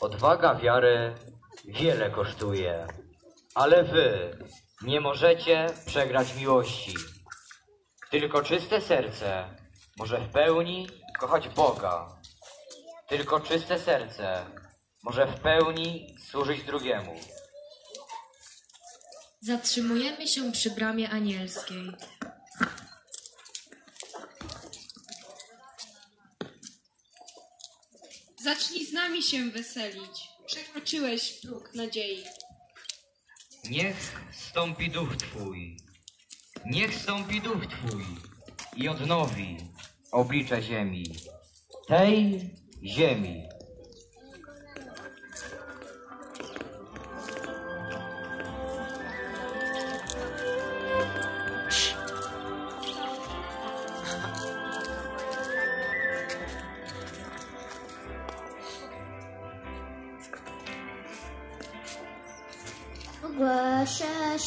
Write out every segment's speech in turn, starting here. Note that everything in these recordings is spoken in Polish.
Odwaga wiary wiele kosztuje, ale wy nie możecie przegrać miłości. Tylko czyste serce może w pełni kochać Boga. Tylko czyste serce może w pełni służyć drugiemu. Zatrzymujemy się przy bramie anielskiej. Zacznij z nami się weselić. Przekroczyłeś próg nadziei. Niech stąpi duch Twój, niech stąpi duch Twój i odnowi oblicze ziemi, tej ziemi.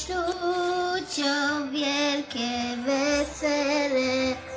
Ludziom wielkie wesele.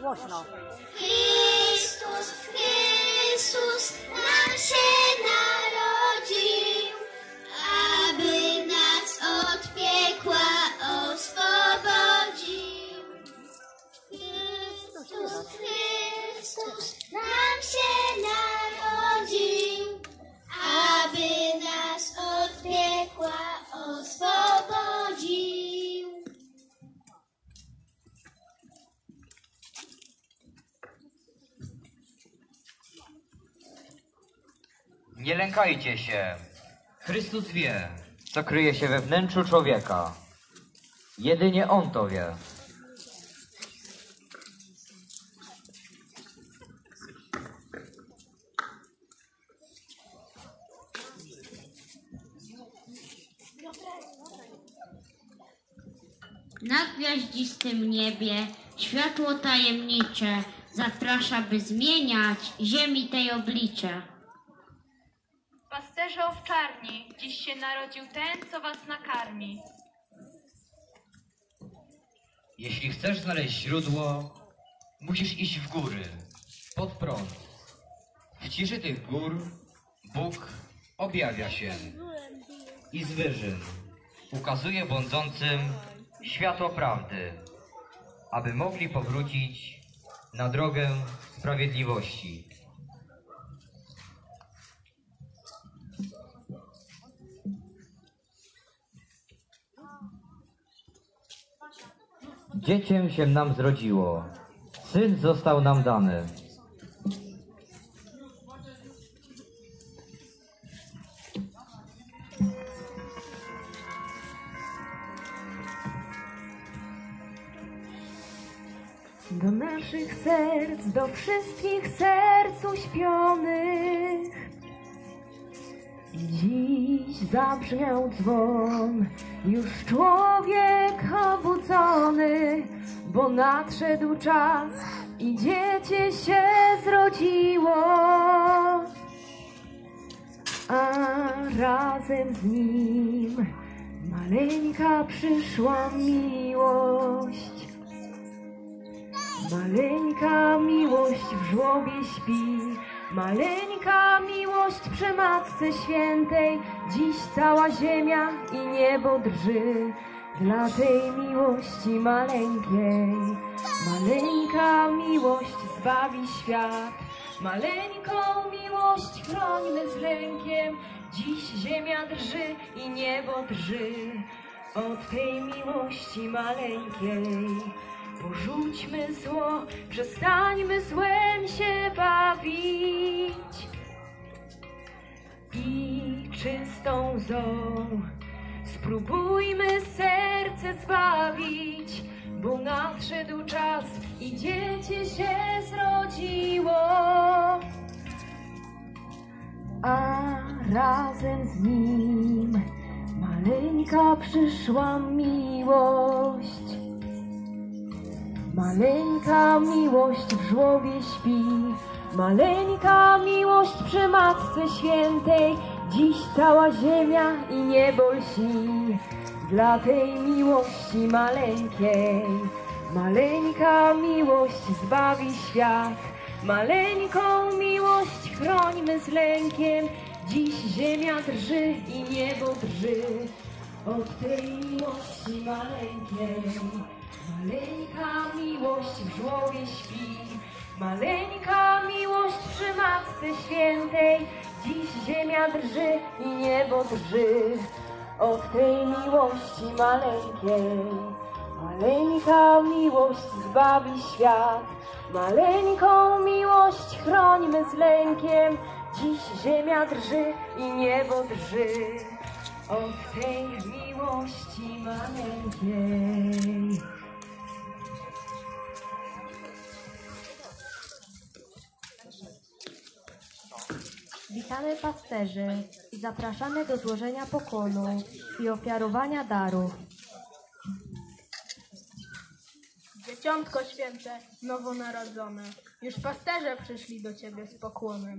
Głośno. Chrystus, Chrystus Lękajcie się. Chrystus wie, co kryje się we wnętrzu człowieka. Jedynie On to wie. Na gwiaździstym niebie światło tajemnicze zaprasza, by zmieniać ziemi tej oblicze. Dziś się narodził ten, co was nakarmi. Jeśli chcesz znaleźć źródło, musisz iść w góry, pod prąd. W ciszy tych gór Bóg objawia się i z wyżyn ukazuje błądzącym światło prawdy, aby mogli powrócić na drogę sprawiedliwości. Dziecię się nam zrodziło, syn został nam dany. Do naszych serc, do wszystkich serc uśpionych. Dziś zabrzmiał dzwon, już człowiek obudzony, bo nadszedł czas i dziecię się zrodziło. A razem z nim maleńka przyszła miłość. Maleńka miłość w żłobie śpi, maleńka miłość przy Matce Świętej. Dziś cała ziemia i niebo drży dla tej miłości maleńkiej. Maleńka miłość zbawi świat, maleńką miłość chrońmy z lękiem. Dziś ziemia drży i niebo drży od tej miłości maleńkiej. Porzućmy zło, przestańmy złem się bawić i czystą zą spróbujmy serce zbawić, bo nadszedł czas i dziecię się zrodziło. A razem z nim maleńka przyszła miłość. Maleńka miłość w żłobie śpi, maleńka miłość przy Matce Świętej. Dziś cała ziemia i niebo lsi dla tej miłości maleńkiej. Maleńka miłość zbawi świat, maleńką miłość chrońmy z lękiem. Dziś ziemia drży i niebo drży od tej miłości maleńkiej. Maleńka miłość w żłobie śpi, maleńka miłość przy Matce Świętej. Dziś ziemia drży i niebo drży od tej miłości maleńkiej. Maleńka miłość zbawi świat, maleńką miłość chrońmy z lękiem. Dziś ziemia drży i niebo drży od tej miłości maleńkiej. Witamy pasterzy i zapraszamy do złożenia pokłonu i ofiarowania darów. Dzieciątko święte, nowonarodzone, już pasterze przyszli do Ciebie z pokłonem.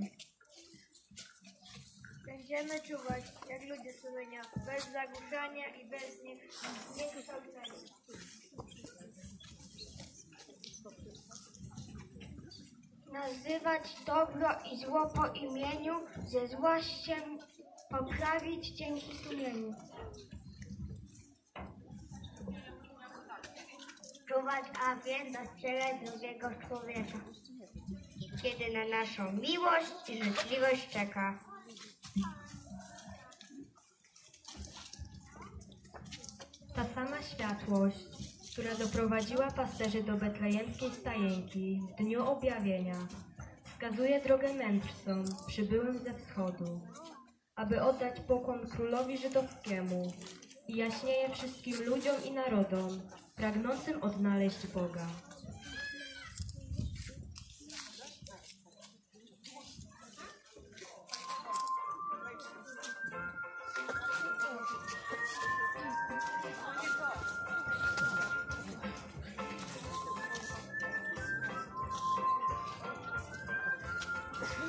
Będziemy czuwać, jak ludzie sumienia, bez zagłuszania i bez nie- niekształcenia. Nazywać dobro i zło po imieniu, ze złością poprawić dzięki sumieniu. Czuwać, a więc dostrzegać drugiego człowieka, kiedy na naszą miłość i życzliwość czeka. Ta sama światłość, która doprowadziła pasterzy do betlejemskiej stajenki w dniu objawienia, wskazuje drogę mędrcom przybyłym ze wschodu, aby oddać pokłon królowi żydowskiemu i jaśnieje wszystkim ludziom i narodom, pragnącym odnaleźć Boga.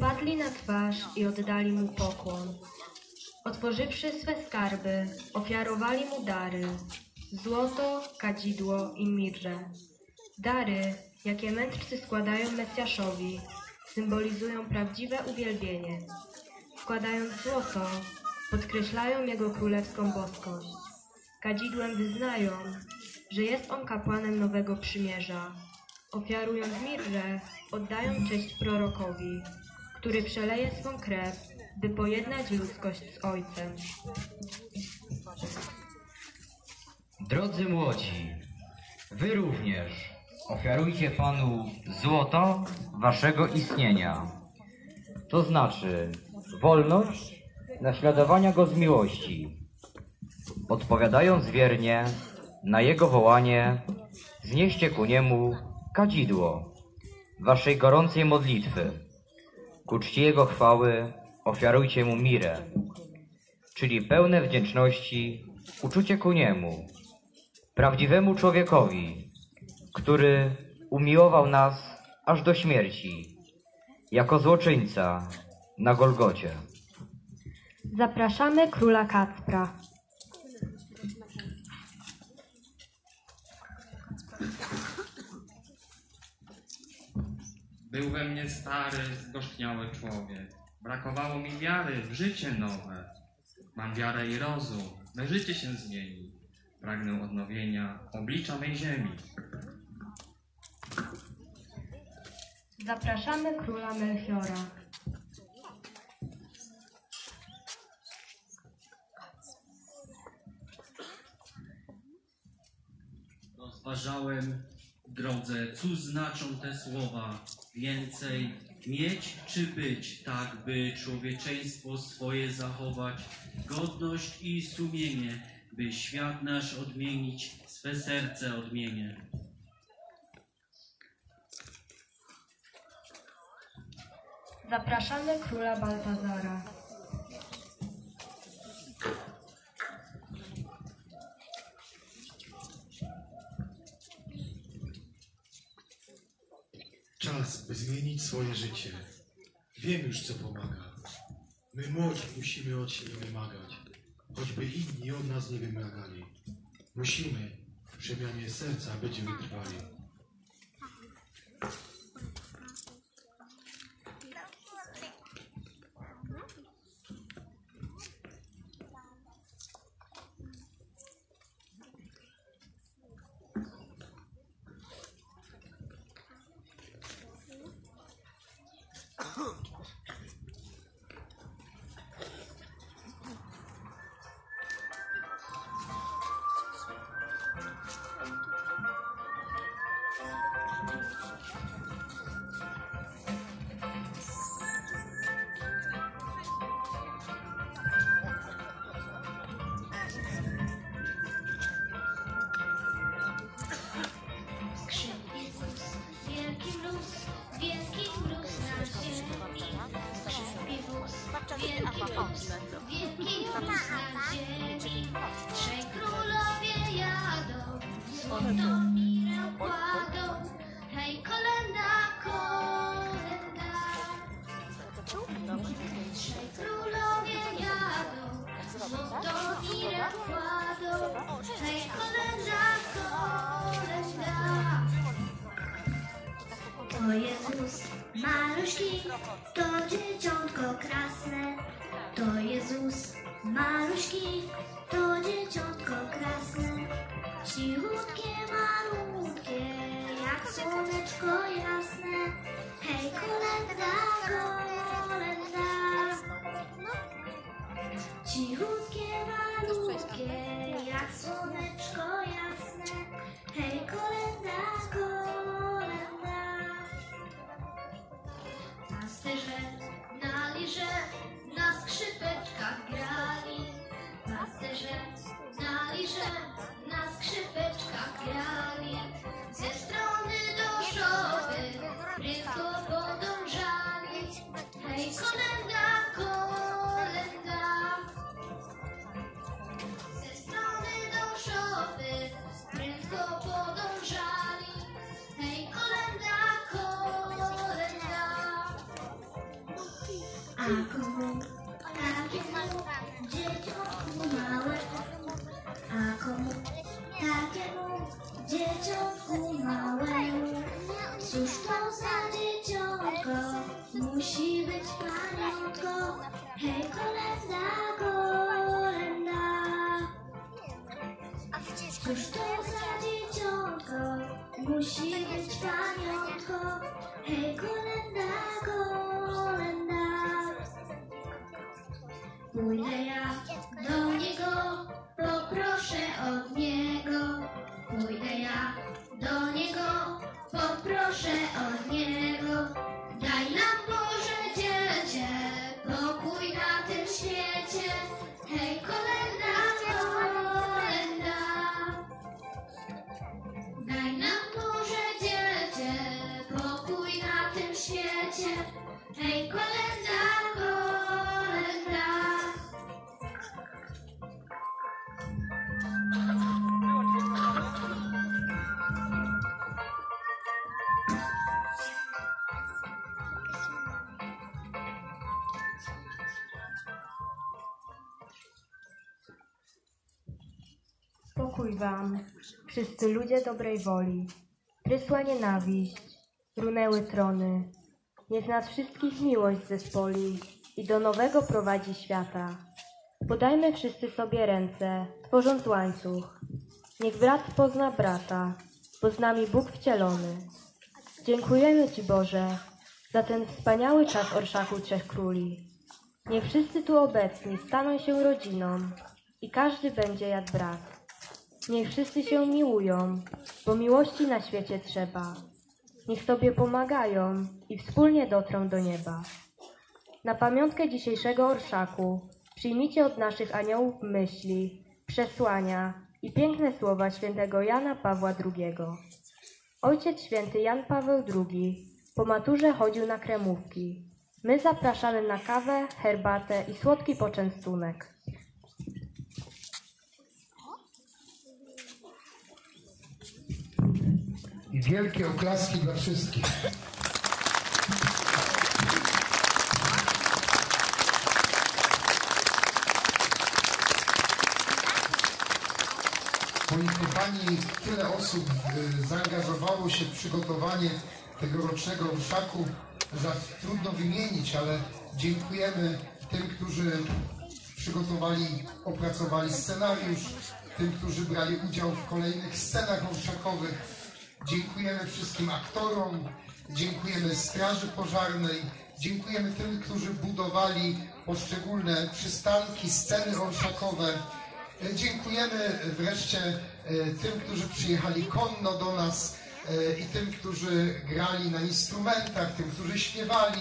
Upadli na twarz i oddali mu pokłon. Otworzywszy swe skarby, ofiarowali mu dary, złoto, kadzidło i mirrę. Dary, jakie mędrcy składają Mesjaszowi, symbolizują prawdziwe uwielbienie. Wkładając złoto, podkreślają jego królewską boskość. Kadzidłem wyznają, że jest on kapłanem nowego przymierza. Ofiarując mirrę, oddają cześć prorokowi, który przeleje swą krew, by pojednać ludzkość z Ojcem. Drodzy młodzi, wy również ofiarujcie Panu złoto waszego istnienia. To znaczy wolność naśladowania Go z miłości. Odpowiadając wiernie na Jego wołanie, znieście ku Niemu kadzidło waszej gorącej modlitwy. Ku czci Jego chwały ofiarujcie Mu mirę, czyli pełne wdzięczności uczucie ku Niemu, prawdziwemu człowiekowi, który umiłował nas aż do śmierci, jako złoczyńca na Golgocie. Zapraszamy króla Kacpra. Był we mnie stary, zgorzkniały człowiek. Brakowało mi wiary w życie nowe. Mam wiarę i rozum, by życie się zmieni. Pragnę odnowienia oblicza mej ziemi. Zapraszamy króla Melchiora. Rozważałem drodze, cóż znaczą te słowa. Więcej mieć czy być, tak by człowieczeństwo swoje zachować, godność i sumienie, by świat nasz odmienić, swe serce odmienię. Zapraszamy króla Baltazara. Czas, by zmienić swoje życie. Wiem już, co pomaga. My młodzi musimy od siebie wymagać, choćby inni od nas nie wymagali. Musimy w przemianie serca być wytrwali. 八号你们 jasne. Hej, kolenda, kolenda. Cichutkie, malutkie, jak słoneczko jasne. Hej, kolenda, kolenda. Pasterze na liże, na skrzypeczkach grali. Na cóż to za dzieciątko, musi być paniątko, hej kolenda, kolenda. Cóż to za dzieciątko, musi być paniątko, hej kolenda, kolenda. Pójdę ja do niego, poproszę od niego. Pójdę ja do niego, poproszę od niego. Wam, wszyscy ludzie dobrej woli. Prysła nienawiść, runęły trony. Niech nas wszystkich miłość zespoli i do nowego prowadzi świata. Podajmy wszyscy sobie ręce, tworząc łańcuch. Niech brat pozna brata, bo z nami Bóg wcielony. Dziękujemy Ci, Boże, za ten wspaniały czas orszaku Trzech Króli. Niech wszyscy tu obecni staną się rodziną i każdy będzie jak brat. Niech wszyscy się miłują, bo miłości na świecie trzeba. Niech sobie pomagają i wspólnie dotrą do nieba. Na pamiątkę dzisiejszego orszaku przyjmijcie od naszych aniołów myśli, przesłania i piękne słowa świętego Jana Pawła II. Ojciec święty Jan Paweł II po maturze chodził na kremówki. My zapraszamy na kawę, herbatę i słodki poczęstunek. I wielkie oklaski dla wszystkich. Pani, tyle osób y, zaangażowało się w przygotowanie tegorocznego orszaku, że trudno wymienić, ale dziękujemy tym, którzy przygotowali, opracowali scenariusz, tym, którzy brali udział w kolejnych scenach orszakowych. Dziękujemy wszystkim aktorom, dziękujemy Straży Pożarnej, dziękujemy tym, którzy budowali poszczególne przystanki, sceny orszakowe. E, Dziękujemy wreszcie e, tym, którzy przyjechali konno do nas e, i tym, którzy grali na instrumentach, tym, którzy śpiewali.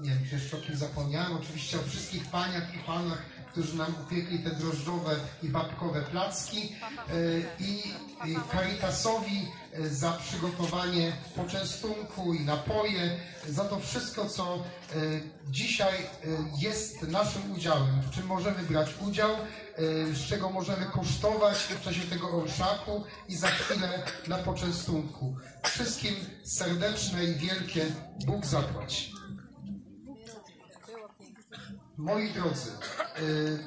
Nie wiem, czy jeszcze o kim zapomniałem. Oczywiście o wszystkich paniach i panach, którzy nam upiekli te drożdżowe i babkowe placki e, i Caritasowi e, za przygotowanie poczęstunku i napoje, za to wszystko, co e, dzisiaj e, jest naszym udziałem, w czym możemy brać udział, e, z czego możemy kosztować w czasie tego orszaku i za chwilę na poczęstunku. Wszystkim serdeczne i wielkie Bóg zapłać. Moi drodzy, y,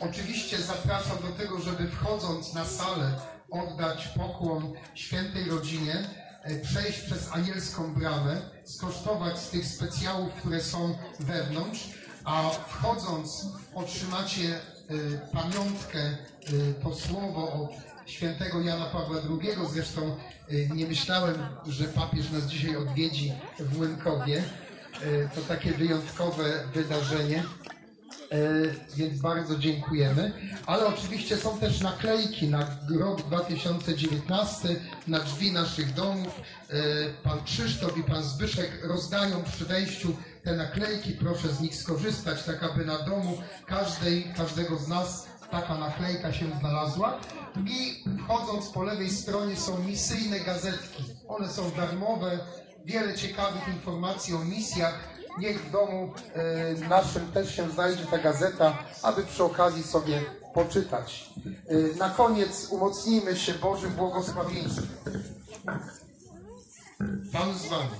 oczywiście zapraszam do tego, żeby wchodząc na salę oddać pokłon świętej rodzinie, y, przejść przez anielską bramę, skosztować z tych specjałów, które są wewnątrz, a wchodząc otrzymacie y, pamiątkę, y, to słowo od świętego Jana Pawła II. Zresztą y, nie myślałem, że papież nas dzisiaj odwiedzi w Młynkowie. Y, To takie wyjątkowe wydarzenie. Y, Więc bardzo dziękujemy. Ale oczywiście są też naklejki na rok 2019 na drzwi naszych domów. Y, Pan Krzysztof i pan Zbyszek rozdają przy wejściu te naklejki. Proszę z nich skorzystać, tak aby na domu każdej, każdego z nas taka naklejka się znalazła. I wchodząc po lewej stronie są misyjne gazetki. One są darmowe, wiele ciekawych informacji o misjach. Niech w domu e, naszym też się znajdzie ta gazeta, aby przy okazji sobie poczytać. E, na koniec umocnijmy się Bożym błogosławieństwem. Pan z Wami.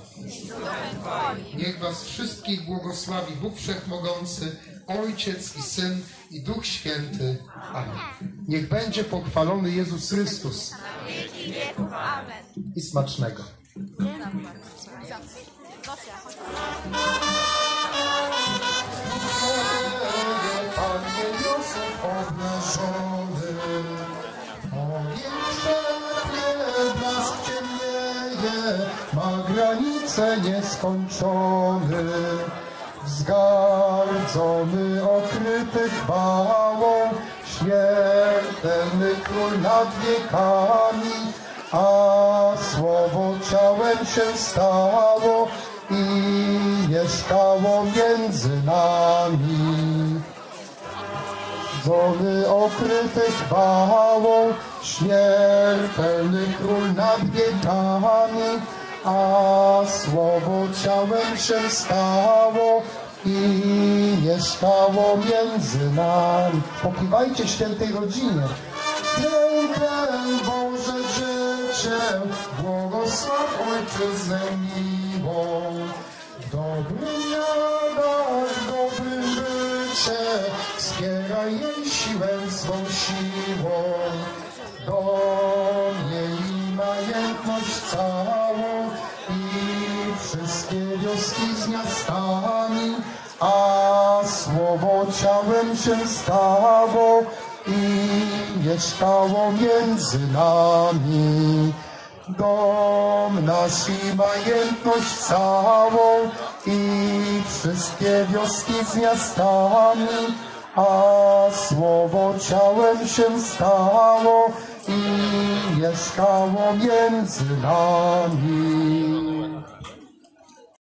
Niech Was wszystkich błogosławi Bóg Wszechmogący, Ojciec i Syn i Duch Święty. Amen. Niech będzie pochwalony Jezus Chrystus. I smacznego. Granice nieskończone. Wzgardzony, okryty chwałą, śmiertelny król nad wiekami, a słowo ciałem się stało i mieszkało między nami. Zony okryty chwałą, śmiertelny król nad wiekami, a słowo ciałem się stało i mieszkało między nami. Pokiwajcie świętej rodzinie. Piękne Boże Dziecię, błogosław Ojczyznę miłą. W dobrym jadach, w dobrym bycie, wspieraj jej siłę swą siłą. Do niej majętność całą i wszystkie wioski z miastami, a słowo ciałem się stało i mieszkało między nami. Dom nasz i majętność całą i wszystkie wioski z miastami, a słowo ciałem się stało i mieszkało między nami.